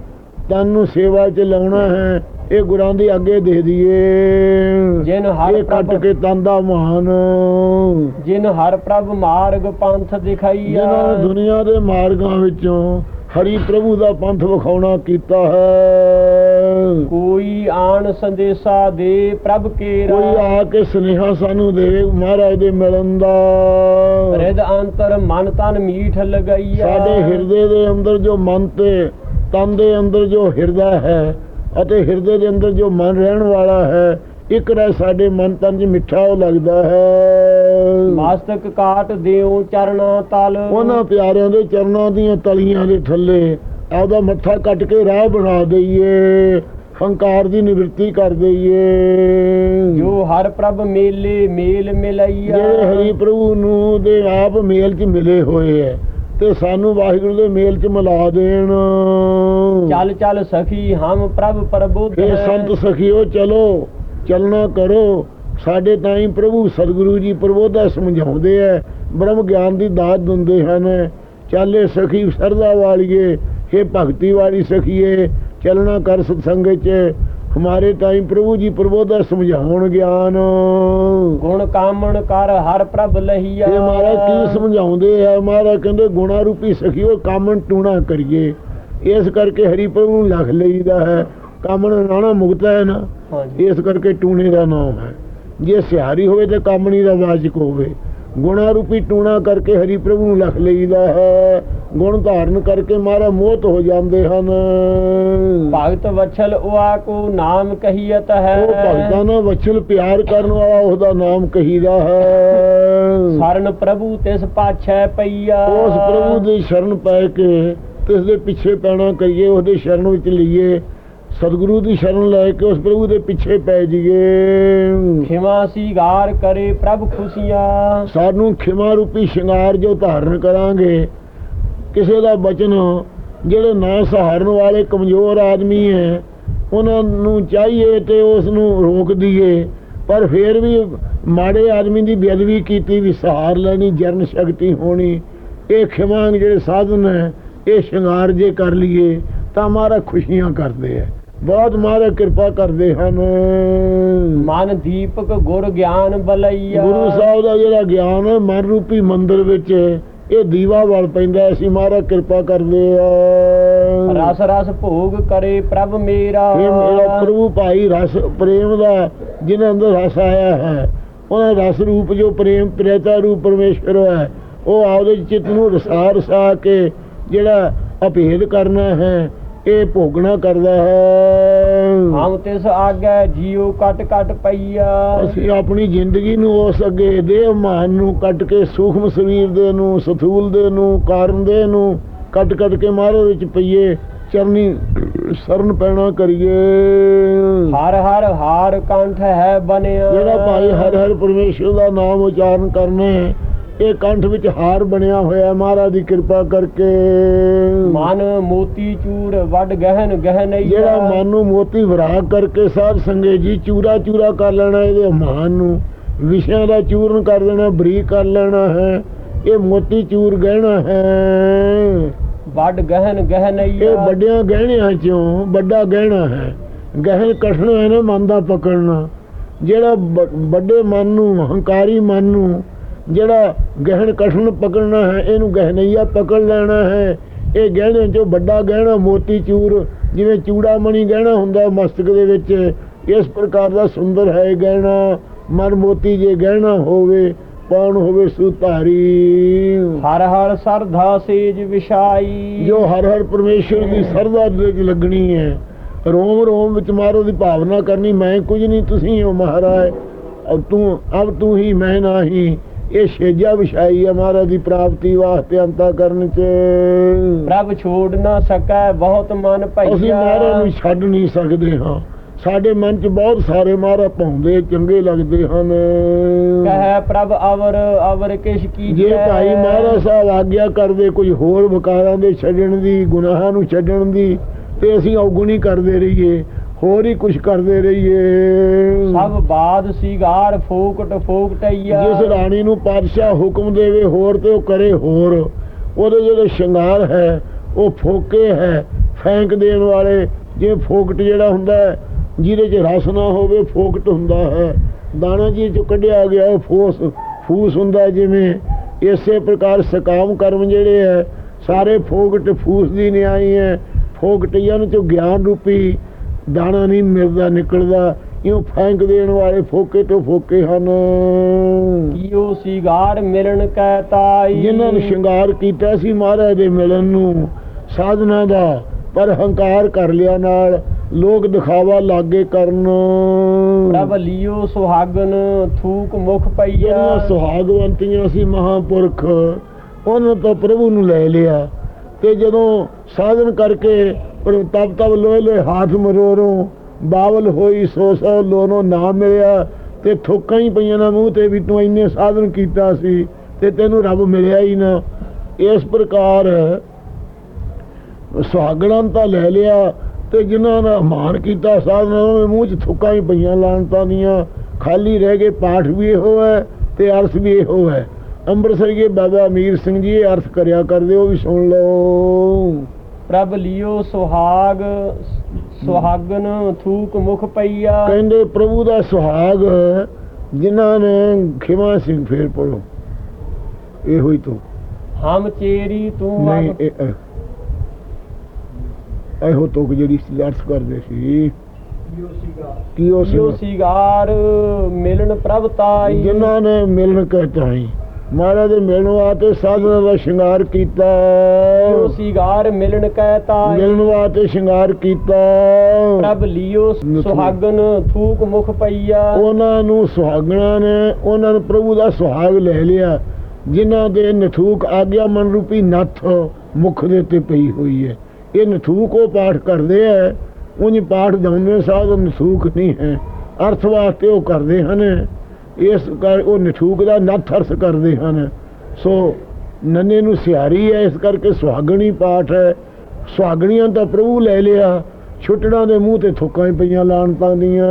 B: ਤਨ ਨੂੰ ਸੇਵਾ ਚ ਲਾਉਣਾ ਹੈ ਇਹ ਗੁਰਾਂ ਦੀ ਅੱਗੇ ਦੇ ਦਈਏ।
A: ਜਿਨ ਹਰ
B: ਕੱਟ ਕੇ ਤਨ ਦਾ ਮਾਨ।
A: ਜਿਨ ਹਰ ਪ੍ਰਭ ਮਾਰਗ ਪੰਥ ਦਿਖਾਈਆ
B: ਜਿਨ੍ਹਾਂ ਦੁਨੀਆ ਦੇ ਮਾਰਗਾਂ ਵਿੱਚੋਂ ਹਰੀ ਪ੍ਰਭੂ ਦਾ ਪੰਥ ਵਿਖਾਉਣਾ ਕੀਤਾ ਹੈ।
A: ਕੋਈ ਆਣ ਸੰਦੇਸ਼ਾ ਦੇ ਪ੍ਰਭ ਕੇਰਾ।
B: ਕੋਈ ਆ ਕੇ ਸੁਨੇਹਾ ਸਾਨੂੰ ਦੇਵੇ ਮਹਾਰਾਜ ਦੇ ਮਿਲਣ ਦਾ।
A: ਰਿਦ ਅੰਤਰ ਮਨ ਤਨ ਮੀਠ ਲਗਈਆ
B: ਸਾਡੇ ਹਿਰਦੇ ਦੇ ਅੰਦਰ ਜੋ ਮਨ ਤੇ ਤਨ ਦੇ ਅੰਦਰ ਜੋ ਹਿਰਦਾ ਹੈ ਅਤੇ ਹਿਰਦੇ ਦੇ ਅੰਦਰ ਜੋ ਮਨ ਰਹਿਣ ਵਾਲਾ ਹੈ ਇੱਕ ਰਹਿ ਸਾਡੇ ਮਨ ਤਨ 'ਚ ਮਿੱਠਾ ਉਹ ਲੱਗਦਾ ਹੈ।
A: ਮਸਤਕ ਕਾਟ ਦਿਓ ਚਰਣਾ ਤਲ।
B: ਉਹਨਾਂ ਪਿਆਰਿਆਂ ਦੇ ਚਰਨਾਂ ਦੀਆਂ ਤਲੀਆਂ ਦੇ ਥੱਲੇ ਆਪਦਾ ਮੱਥਾ ਕੱਟ ਕੇ ਰਾਹ ਬਣਾ ਦਈਏ ਹੰਕਾਰ ਦੀ ਨਿਵਰਤੀ ਕਰ ਦਈਏ।
A: ਜੋ ਹਰ ਪ੍ਰਭ ਮੇਲੇ ਮੇਲ ਮਿਲਈਆ।
B: ਜਿਹੜੇ ਹਰੀ ਪ੍ਰਭੂ ਨੂੰ ਦੇ ਆਪ ਮੇਲ 'ਚ ਮਿਲੇ ਹੋਏ ਐ ਤੇ ਸਾਨੂੰ ਵਾਹਿਗੁਰੂ ਦੇ ਮੇਲ 'ਚ ਮਿਲਾ ਦੇਣ।
A: ਚੱਲ ਚੱਲ ਸਖੀ ਹਮ ਪ੍ਰਭ ਪ੍ਰਬੁੱਧ
B: ਇਹ
A: ਹੈ।
B: ਸੰਤ ਸਖੀਓ ਚਲੋ ਚਲਣਾ ਕਰੋ। ਸਾਡੇ ਤਾਈਂ ਪ੍ਰਭੂ ਸਤਿਗੁਰੂ ਜੀ ਪ੍ਰਬੋਧਾ ਸਮਝਾਉਂਦੇ ਐ ਬ੍ਰਹਮ ਗਿਆਨ ਦੀ ਦਾਤ ਦਿੰਦੇ ਹਨ। ਚਾਲੇ ਸਖੀ ਸਰਦਾ ਵਾਲੀਏ ਇਹ ਭਗਤੀ ਵਾਲੀ ਸਖੀਏ ਚਲਣਾ ਕਰ ਸਤਸੰਗ 'ਚ। ਹਮਾਰੇ ਤਾਈਂ ਪ੍ਰਭੂ ਜੀ ਪ੍ਰਬੋਧਾ ਸਮਝਾਉਣ ਗਿਆਨ।
A: ਗੁਣ ਕਾਮਣ ਕਰ ਹਰ ਪ੍ਰਭ ਲਹੀਆ
B: ਇਹ ਮਹਾਰਾਜ ਕੀ ਸਮਝਾਉਂਦੇ ਆ? ਮਹਾਰਾਜ ਕਹਿੰਦੇ ਗੁਣਾ ਰੂਪੀ ਸਖੀਓ ਕਾਮਣ ਟੂਣਾ ਕਰੀਏ। ਇਸ ਕਰਕੇ ਹਰੀ ਪ੍ਰਭੂ ਨੂੰ ਲਖ ਲਈਦਾ ਹੈ। ਕਾਮਣ ਨਾਣਾ ਮੁਕਤਾ ਹੈ ਨਾ? ਇਸ ਕਰਕੇ ਟੂਣੇ ਦਾ ਨਾਮ ਹੈ। ਜੇ ਸਿਹਾਰੀ ਹੋਵੇ ਤੇ ਕਾਮਣੀ ਦਾ ਵਾਚਕ ਹੋਵੇ। ਗੁਣਾ ਰੂਪੀ ਟੂਣਾ ਕਰਕੇ ਹਰੀ ਪ੍ਰਭੂ ਨੂੰ ਲਖ ਲਈਦਾ ਹੈ। ਗੁਣ ਧਾਰਨ ਕਰਕੇ ਮਾਰਾ ਮੋਹਤ ਹੋ ਜਾਂਦੇ ਹਨ।
A: ਭਗਤ ਵਛਲ ਉਆ ਕੋ ਨਾਮ ਕਹੀਅਤ ਹੈ।
B: ਉਹ ਭਗਤਾਂ ਨਾਲ ਵਛਲ ਪਿਆਰ ਕਰਨ ਵਾਲਾ ਉਹਦਾ ਨਾਮ ਕਹੀਦਾ ਹੈ।
A: ਸਰਨ ਪ੍ਰਭੂ ਤਿਸ ਪਾਛੈ ਪਈਆ।
B: ਉਸ ਪ੍ਰਭੂ ਦੀ ਸ਼ਰਨ ਪੈ ਕੇ ਤਿਸ ਦੇ ਪਿੱਛੇ ਪੈਣਾ ਕਰੀਏ ਉਹਦੇ ਸ਼ਰਨ ਵਿੱਚ ਲਈਏ। ਸਤਿਗੁਰੂ ਦੀ ਸ਼ਰਨ ਲੈ ਕੇ ਉਸ ਪ੍ਰਭੂ ਦੇ ਪਿੱਛੇ ਪੈ ਜਾਈਏ।
A: ਖਿਮਾ ਸੀਗਾਰ ਕਰੇ ਪ੍ਰਭ ਖੁਸ਼ੀਆਂ।
B: ਸਾਨੂੰ ਖਿਮਾ ਰੂਪੀ ਸ਼ਿੰਗਾਰ ਜੋ ਧਾਰਨ ਕਰਾਂਗੇ ਕਿਸੇ ਦਾ ਬਚਨ ਜਿਹੜੇ ਨਾ ਸਹਾਰਨ ਵਾਲੇ ਕਮਜ਼ੋਰ ਆਦਮੀ ਹੈ ਉਹਨਾਂ ਨੂੰ ਚਾਹੀਏ ਤੇ ਉਸ ਨੂੰ ਰੋਕ ਦਈਏ। ਪਰ ਫਿਰ ਵੀ ਮਾੜੇ ਆਦਮੀ ਦੀ ਬੇਅਦਬੀ ਕੀਤੀ ਵੀ ਸਹਾਰ ਲੈਣੀ ਜਰਨ ਸ਼ਕਤੀ ਹੋਣੀ ਇਹ ਖਿਮਾ ਜਿਹੜੇ ਸਾਧਨ ਹੈ ਇਹ ਸ਼ਿੰਗਾਰ ਜੇ ਕਰ ਲਈਏ ਤਾਂ ਮਾਰਾ ਖੁਸ਼ੀਆਂ ਕਰਦੇ ਹੈ। ਬਹੁਤ ਮਾਰਾ ਕਿਰਪਾ ਕਰਦੇ ਹਨ।
A: ਮਨ ਦੀਪਕ ਗੁਰ ਗਿਆਨ ਬਲਈਆ।
B: ਗੁਰੂ ਸਾਹਿਬ ਦਾ ਜਿਹੜਾ ਗਿਆਨ ਹੈ ਮਨ ਰੂਪੀ ਮੰਦਿਰ ਵਿੱਚ ਇਹ ਦੀਵਾ ਵਲ ਪੈਂਦਾ ਅਸੀਂ ਮਹਾਰਾਜ ਕਿਰਪਾ ਕਰਦੇ ਆ
A: ਰਸ ਰਸ ਭੋਗ ਕਰੇ ਪ੍ਰਭ ਮੇਰਾ।
B: ਇਹ ਮੇਰਾ ਪ੍ਰਭੂ ਭਾਈ ਰਸ ਪ੍ਰੇਮ ਦਾ ਜਿਹਨਾਂ ਅੰਦਰ ਰਸ ਆਇਆ ਹੈ ਉਹਨਾਂ ਰਸ ਰੂਪ ਜੋ ਪ੍ਰੇਮ ਪ੍ਰੇਤਾ ਰੂਪ ਪਰਮੇਸ਼ਰ ਹੈ ਉਹ ਆਪਦੇ ਚਿੱਤ ਨੂੰ ਰਸਾ ਰਸਾ ਕੇ ਜਿਹੜਾ ਅਭੇਦ ਕਰਨਾ ਹੈ ਇਹ ਭੋਗਣਾ ਕਰਦਾ ਹੈ।
A: ਹਮ ਤਿਸ ਆਗੇ ਜੀਉ ਕਟ ਕਟ ਪਈਆ।
B: ਅਸੀਂ ਆਪਣੀ ਜ਼ਿੰਦਗੀ ਨੂੰ ਉਸ ਅੱਗੇ ਦੇਹ ਮਾਨ ਨੂੰ ਕੱਟ ਕੇ ਸੂਖਮ ਸਰੀਰ ਦੇ ਨੂੰ ਸਥੂਲ ਦੇ ਨੂੰ ਕਾਰਨ ਦੇ ਨੂੰ ਕੱਟ ਕੱਟ ਕੇ ਮਾਰੇ ਵਿੱਚ ਪਈਏ ਚਰਨੀ ਸਰਨ ਪੈਣਾ ਕਰੀਏ।
A: ਹਰ ਹਰ ਹਾਰ ਕੰਠ ਹੈ ਬਨਿਆ
B: ਜਿਹੜਾ ਭਾਈ ਹਰ ਹਰ ਪਰਮੇਸ਼ਰ ਦਾ ਨਾਮ ਉਚਾਰਨ ਕਰਨਾ ਇਹ ਕੰਠ ਵਿੱਚ ਹਾਰ ਬਣਿਆ ਹੋਇਆ ਹੈ, ਮਹਾਰਾਜ ਦੀ ਕਿਰਪਾ ਕਰਕੇ।
A: ਮਨ ਮੋਤੀ ਚੂਰ ਵੱਡ ਗਹਿਨ ਗਹਿਨਈਆ
B: ਜਿਹੜਾ ਮਨ ਨੂੰ ਮੋਤੀ ਵਿਰਾਗ ਕਰਕੇ ਸਾਧ ਸੰਗੇ ਜੀ ਚੂਰਾ ਚੂਰਾ ਕਰ ਲੈਣਾ ਇਹਦੇ ਮਨ ਨੂੰ ਵਿਸ਼ਿਆਂ ਦਾ ਚੂਰਨ ਕਰ ਦੇਣਾ ਬਰੀਕ ਕਰ ਲੈਣਾ ਹੈ। ਇਹ ਮੋਤੀ ਚੂਰ ਗਹਿਣਾ ਹੈ।
A: ਵੱਡ ਗਹਿਨ
B: ਇਹ
A: ਗਹਿਨਈਆ
B: ਵੱਡਿਆਂ ਗਹਿਣਿਆਂ ਚੋਂ ਵੱਡਾ ਗਹਿਣਾ ਹੈ। ਗਹਿਣ ਕਠਣ ਹੈ ਨਾ ਮਨ ਦਾ ਪਕੜਨਾ। ਜਿਹੜਾ ਵੱਡੇ ਮਨ ਨੂੰ ਹੰਕਾਰੀ ਮਨ ਨੂੰ ਜਿਹੜਾ ਗਹਿਣ ਕਠਣ ਪਕੜਨਾ ਹੈ ਇਹਨੂੰ ਗਹਿਨਈਆ ਪਕੜ ਲੈਣਾ ਹੈ। ਇਹ ਗਹਿਣੇ ਚੋਂ ਵੱਡਾ ਗਹਿਣਾ ਮੋਤੀ ਚੂਰ ਜਿਵੇਂ ਚੂੜਾਮਣੀ ਗਹਿਣਾ ਹੁੰਦਾ ਮਸਤਕ ਦੇ ਵਿੱਚ ਇਸ ਪ੍ਰਕਾਰ ਦਾ ਸੁੰਦਰ ਹੈ ਗਹਿਣਾ। ਮਨ ਮੋਤੀ ਜੇ ਗਹਿਣਾ ਹੋਵੇ ਪਾਉਣ ਹੋਵੇ ਸੁਧਾਰੀ।
A: ਹਰ ਹਰ ਸਰਧਾ ਸੇਜ ਵਿਸ਼ਾਈ
B: ਜੋ ਹਰ ਹਰ ਪਰਮੇਸ਼ਰ ਦੀ ਸਰਦਾ ਦੇ ਵਿੱਚ ਲੱਗਣੀ ਹੈ ਰੋਮ ਰੋਮ ਵਿੱਚ ਮਾਰੋ ਦੀ ਭਾਵਨਾ ਕਰਨੀ ਮੈਂ ਕੁਝ ਨਹੀਂ ਤੁਸੀਂ ਹੋ ਮਹਾਰਾਜ। ਅਬ ਤੂੰ ਅਬ ਤੂੰ ਹੀ ਮੈਂ ਨਹੀਂ ਇਹ ਛੇਜਾ ਵਿਛਾਈ ਹੈ ਮਹਾਰਾਜ ਦੀ ਪ੍ਰਾਪਤੀ ਵਾਸਤੇ ਅੰਤਾ ਕਰਨ ਚ।
A: ਪ੍ਰਭ ਛੋੜ ਨਾ ਸਕੈ ਬਹੁਤ ਮਨ
B: ਅਸੀਂ ਮਹਾਰਾਜ
A: ਭਈਆ
B: ਨੂੰ ਛੱਡ ਨਹੀਂ ਸਕਦੇ ਹਾਂ। ਸਾਡੇ ਮਨ ਚ ਬਹੁਤ ਸਾਰੇ ਮਹਾਰਾਜ ਪਾਉਂਦੇ ਚੰਗੇ ਲੱਗਦੇ ਹਨ।
A: ਕਹੈ ਪ੍ਰਭ ਅਵਰ ਅਵਰ ਕਿਛ ਕੀ
B: ਜੇ ਭਾਈ ਮਹਾਰਾਜ ਸਾਹਿਬ ਆਗਿਆ ਕਰਦੇ ਕੋਈ ਹੋਰ ਵਿਕਾਰਾਂ ਦੇ ਛੱਡਣ ਦੀ ਗੁਨਾਹਾਂ ਨੂੰ ਛੱਡਣ ਦੀ ਤੇ ਅਸੀਂ ਔਗੁਣੀ ਕਰਦੇ ਰਹੀਏ। ਹੋਰ ਹੀ ਕੁਝ ਕਰਦੇ ਰਹੀਏ।
A: ਸਭ ਬਾਦ ਸੀਗਾਰ ਫੋਕਟ ਫੋਕਟਈਆ।
B: ਜਿਸ ਰਾਣੀ ਨੂੰ ਪਾਤਸ਼ਾਹ ਹੁਕਮ ਦੇਵੇ ਹੋਰ ਤੇ ਉਹ ਕਰੇ ਹੋਰ। ਉਹਦੇ ਜਿਹੜੇ ਸ਼ਿੰਗਾਰ ਹੈ ਉਹ ਫੋਕੇ ਹੈ ਫੈਂਕ ਦੇਣ ਵਾਲੇ। ਜੇ ਫੋਕਟ ਜਿਹੜਾ ਹੁੰਦਾ ਹੈ ਜਿਹਦੇ 'ਚ ਰਸ ਨਾ ਹੋਵੇ ਫੋਕਟ ਹੁੰਦਾ ਹੈ। ਦਾਣਾ ਜੀ ਚੋਂ ਕੱਢਿਆ ਗਿਆ ਉਹ ਫੋਸ ਫੂਸ ਹੁੰਦਾ ਜਿਵੇਂ। ਇਸੇ ਪ੍ਰਕਾਰ ਸਕਾਮ ਕਰਮ ਜਿਹੜੇ ਹੈ ਸਾਰੇ ਫੋਕਟ ਫੂਸ ਦੀ ਨਿਆਈ ਹੈ। ਫੋਕਟੀਆਂ ਚੋਂ ਗਿਆਨ ਰੂਪੀ ਦਾਣਾ ਨਹੀਂ ਮਿਲਦਾ ਨਿਕਲਦਾ ਇਉਂ ਫੈਂਕ ਦੇਣ ਵਾਲੇ ਫੋਕੇ ਤੋਂ ਫੋਕੇ ਹਨ।
A: ਕੀਓ ਸੀਗਾਰ ਮਿਲਣ ਕੈ ਤਾਈ?
B: ਜਿਨ੍ਹਾਂ ਨੇ ਸ਼ਿੰਗਾਰ ਕੀਤਾ ਸੀ ਮਹਾਰਾਜ ਦੇ ਮਿਲਣ ਨੂੰ ਸਾਧਨਾ ਦਾ ਪਰ ਹੰਕਾਰ ਕਰ ਲਿਆ ਨਾਲ ਲੋਕ ਦਿਖਾਵਾ ਲਾਗੇ ਕਰਨ।
A: ਪ੍ਰਭ ਲਿਓ ਸੁਹਾਗਨ ਥੂਕ ਮੁਖ ਪਈਆ।
B: ਸੁਹਾਗਵੰਤੀਆਂ ਸੀ ਮਹਾਪੁਰਖ ਉਹਨਾਂ ਤੋਂ ਪ੍ਰਭੂ ਨੂੰ ਲੈ ਲਿਆ। ਤੇ ਜਦੋਂ ਸਾਧਨ ਕਰਕੇ ਪਰ ਤਬ ਤਬ ਲੋਏ ਲੋਏ ਹਾਥ ਮਰੋਰੋਂ ਬਾਵਲ ਹੋਈ ਸੋ ਸੋ ਲੋਨੋ ਨਾ ਮਿਲਿਆ ਤੇ ਥੁੱਕਾਂ ਹੀ ਪਈਆਂ ਨਾ ਮੂੰਹ ਤੇ ਵੀ ਤੂੰ ਇੰਨੇ ਸਾਧਨ ਕੀਤਾ ਸੀ ਤੇ ਤੈਨੂੰ ਰੱਬ ਮਿਲਿਆ ਹੀ ਨਾ। ਇਸ ਪ੍ਰਕਾਰ ਸੁਹਾਗਣਾਂ ਤਾਂ ਲੈ ਲਿਆ ਤੇ ਜਿਨ੍ਹਾਂ ਦਾ ਮਾਨ ਕੀਤਾ ਸਾਧਨਾਂ, ਉਹਨਾਂ ਦੇ ਮੂੰਹ 'ਚ ਥੁੱਕਾਂ ਹੀ ਪਈਆਂ ਲਾਣਤਾਂ ਦੀਆਂ। ਖਾਲੀ ਰਹਿ ਗਏ ਪਾਠ ਵੀ ਇਹੋ ਹੈ ਤੇ ਅਰਥ ਵੀ ਇਹੋ ਹੈ। ਅੰਮ੍ਰਿਤਸਰ ਅੰਮ੍ਰਿਤਸਰੀਏ ਬਾਬਾ ਅਮੀਰ ਸਿੰਘ ਜੀ, ਇਹ ਅਰਥ ਕਰਿਆ ਕਰਦੇ, ਉਹ ਵੀ ਸੁਣ ਲਓ।
A: ਪ੍ਰਭ ਲਿਓ ਸੁਹਾਗ ਸੁਹਾਗਨ ਥੂਕ ਮੁਖ ਪਈਆ।
B: ਕਹਿੰਦੇ ਪ੍ਰਭੂ ਦਾ ਸੁਹਾਗ ਜਿਨ੍ਹਾਂ ਨੇ ਖਿਮਾ ਸਿੰਘ ਫੇਰ ਪੜੋ ਇਹੋ ਹੀ ਤੋਂ।
A: ਹਮ ਚੇਰੀ ਤੂੰ
B: ਨਹੀਂ ਇਹ- ਤੋਂ ਜਿਹੜੀ ਸੀ ਅਰਥ ਕਰਦੇ ਸੀ। ਕੀ ਉਹ
A: ਕੀਓ
B: ਸੀ
A: ਸੀਗਾਰ ਮਿਲਣ ਪ੍ਰਭ ਤਾਈ।
B: ਜਿਨ੍ਹਾਂ ਨੇ ਮਿਲਣ ਕਹਤਾਈ ਮਹਾਰਾਜ ਦੇ ਮਿਲਣ ਵਾਸਤੇ ਸਾਧਨਾ ਦਾ ਸ਼ਿੰਗਾਰ ਕੀਤਾ।
A: ਕੀਓ ਸੀਗਾਰ ਮਿਲਣ ਕੈ ਤਾਈ
B: ਮਿਲਣ ਸ਼ਿੰਗਾਰ ਕੀਤਾ।
A: ਪ੍ਰਭ ਲਿਓ ਸੁਹਾਗਨ ਥੂਕ ਮੁਖ ਪਈਆ।
B: ਉਹਨਾਂ ਨੂੰ ਸੁਹਾਗਣਾ ਨੇ ਉਹਨਾਂ ਨੂੰ ਪ੍ਰਭੂ ਦਾ ਸੁਹਾਗ ਲੈ ਲਿਆ ਜਿਨ੍ਹਾਂ ਦੇ ਨਥੂਕ ਆਗਿਆ ਮਨ ਰੂਪੀ ਨੱਥ ਮੁਖ ਦੇ ਉੱਤੇ ਪਈ ਹੋਈ ਹੈ। ਇਹ ਨਥੂਕ ਉਹ ਪਾਠ ਕਰਦੇ ਹੈ ਉਂਝ ਪਾਠ ਦੌਨੇ ਸਾਧ ਨਥੂਕ ਨਹੀਂ ਹੈ। ਅਰਥ ਵਾਸਤੇ ਉਹ ਕਰਦੇ ਹਨ। ਇਸ ਕਰ ਉਹ ਨਥੂਕ ਦਾ ਨੱਥ ਅਰਥ ਕਰਦੇ ਹਨ। ਸੋ ਨੰਨੇ ਨੂੰ ਸਿਆਰੀ ਹੈ ਇਸ ਕਰਕੇ ਸੁਹਾਗਣੀ ਪਾਠ ਹੈ। ਸੁਹਾਗਣੀਆਂ ਤਾਂ ਪ੍ਰਭੂ ਲੈ ਲਿਆ ਛੁੱਟਣਾ ਦੇ ਮੂੰਹ ਤੇ ਥੁੱਕਾਂ ਹੀ ਪਈਆਂ ਲਾਣਤਾਂ ਦੀਆਂ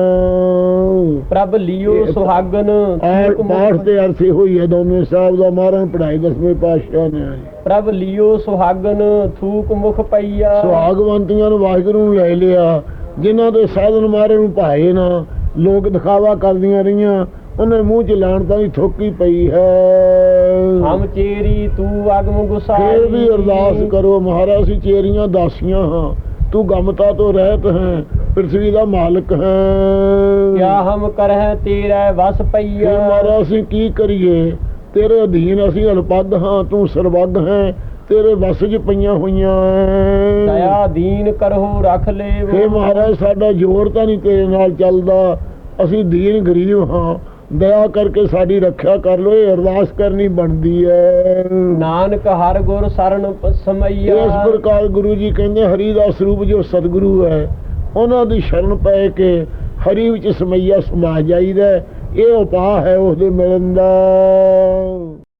A: ਪ੍ਰਭ ਲਿਓ ਸੁਹਾਗਨ ਥੂਕ
B: ਪਾਠ ਤੇ ਅਰਥ ਇਹੋ ਹੀ ਹੈ ਦੋਵੇਂ ਸਾਹਿਬ ਦਾ ਮਹਾਰਾਜ ਪੜਾਈ ਦਸਵੇਂ ਪਾਤਸ਼ਾਹ ਨੇ।
A: ਪ੍ਰਭ ਲਿਓ ਸੁਹਾਗਨ ਥੂਕ ਮੁਖ ਪਈਆ।
B: ਸੁਹਾਗਵੰਤੀਆਂ ਨੂੰ ਵਾਹਿਗੁਰੂ ਲੈ ਲਿਆ ਜਿਨ੍ਹਾਂ ਦੇ ਸਾਧਨ ਮਾਰੇ ਨੂੰ ਭਾਏ ਨਾ ਲੋਕ ਦਿਖਾਵਾ ਕਰਦੀਆਂ ਰਹੀਆਂ। ਉਹਨਾਂ ਮੂੰਹ 'ਚ ਲਾਣਤਾਂ ਦੀ ਥੋਕੀ ਪਈ ਹੈ।
A: ਹਮ ਚੇਰੀ ਤੂੰ ਅਗਮ ਗੁਸਾਈ
B: ਫੇਰ ਵੀ ਅਰਦਾਸ ਕਰੋ ਮਹਾਰਾਜ ਅਸੀਂ ਚੇਰੀਆਂ ਦਾਸੀਆਂ ਹਾਂ। ਤੂੰ ਗਮਤਾ ਤੋਂ ਰਹਿਤ ਹੈ ਪ੍ਰithvi ਦਾ ਮਾਲਕ ਹੈ।
A: ਕਿਆ ਹਮ ਕਰਹਿ ਤੇਰੇ ਵਸ ਪਈਆ।
B: ਮਹਾਰਾਜ ਅਸੀਂ ਕੀ ਕਰੀਏ? ਤੇਰੇ ਅਧੀਨ ਅਸੀਂ ਅਲਪੱਗ ਹਾਂ ਤੂੰ ਸਰਬੱਗ ਹੈ ਤੇਰੇ ਵੱਸ 'ਚ ਪਈਆਂ ਹੋਈਆਂ।
A: ਦਇਆ ਦੀਨ ਕਰਹੁ ਰਖ ਲੇਵ।
B: ਹੇ ਮਹਾਰਾਜ ਸਾਡਾ ਜ਼ੋਰ ਤਾਂ ਨਹੀਂ ਤੇਰੇ ਨਾਲ ਚੱਲਦਾ। ਅਸੀਂ ਦੀਨ ਗਰੀਬ ਹਾਂ ਦਇਆ ਕਰਕੇ ਸਾਡੀ ਰੱਖਿਆ ਕਰ ਲੋ ਇਹ ਅਰਦਾਸ ਕਰਨੀ ਬਣਦੀ ਐ
A: ਨਾਨਕ ਹਰ ਗੁਰ ਸਰਣ ਸਮਈਆ।
B: ਇਸ ਪ੍ਰਕਾਰ ਗੁਰੂ ਜੀ ਕਹਿੰਦੇ ਹਰੀ ਦਾ ਸਰੂਪ ਜੋ ਸਤਿਗੁਰੂ ਹੈ ਉਹਨਾਂ ਦੀ ਸ਼ਰਨ ਪੈ ਕੇ ਹਰੀ ਵਿੱਚ ਸਮਈਆ ਸਮਾ ਜਾਈਦਾ ਹੈ। ਇਹ ਉਪਾਅ ਹੈ ਉਸ ਦੇ ਮਿਲਣ ਦਾ।